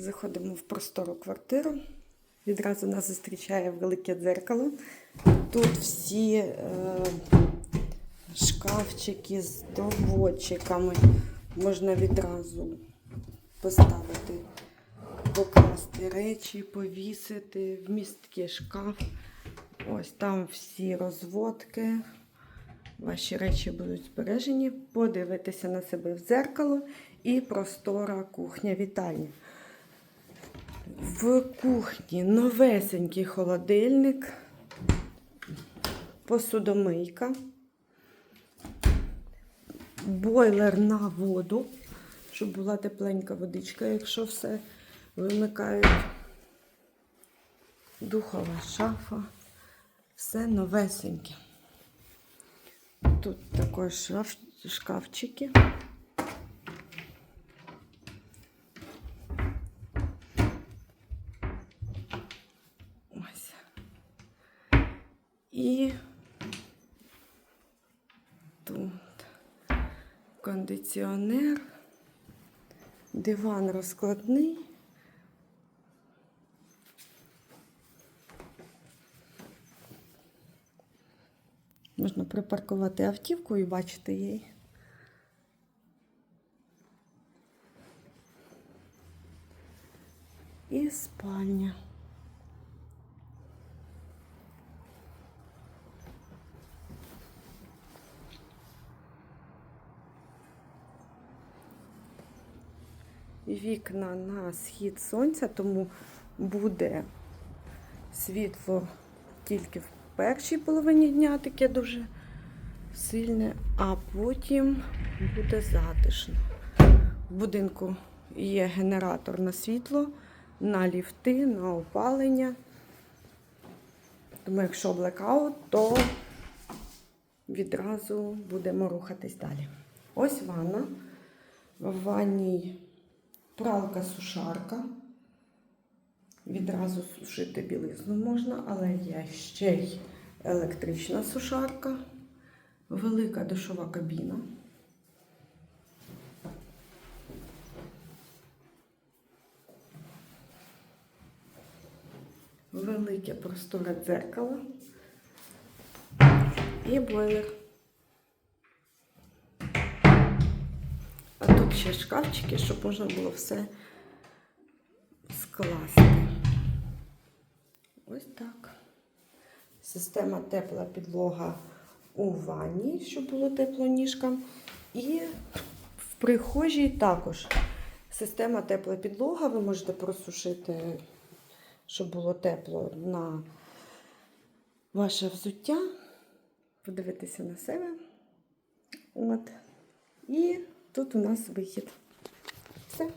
Заходимо в простору квартиру. Відразу нас зустрічає велике дзеркало. Тут всі е, шкафчики з доводчиками. Можна відразу поставити, покласти речі, повісити, вмісткий шкаф. Ось там всі розводки. Ваші речі будуть збережені. Подивитися на себе в дзеркало і простора кухня вітальня. В кухні новесенький холодильник, посудомийка, бойлер на воду, щоб була тепленька водичка, якщо все вимикають. Духова шафа, все новесеньке. Тут також шкафчики. Ось. І тут кондиціонер, диван розкладний. Можна припаркувати автівку і бачити її. І спальня. Вікна на схід сонця, тому буде світло тільки в першій половині дня, таке дуже сильне, а потім буде затишно. В будинку є генератор на світло, на ліфти, на опалення. Тому якщо блекаут, то відразу будемо рухатись далі. Ось ванна. В ванній пралка-сушарка. Відразу сушити білизну можна, але є ще й електрична сушарка, велика душова кабіна. Велике просторе дзеркало і бойлер. Ще шкафчики, щоб можна було все скласти. Ось так. Система тепла підлога у ванні, щоб було тепло ніжкам. І в прихожій також система тепла підлога. Ви можете просушити, щоб було тепло на ваше взуття. Подивитися на себе. От. І тут у нас вихід. Все.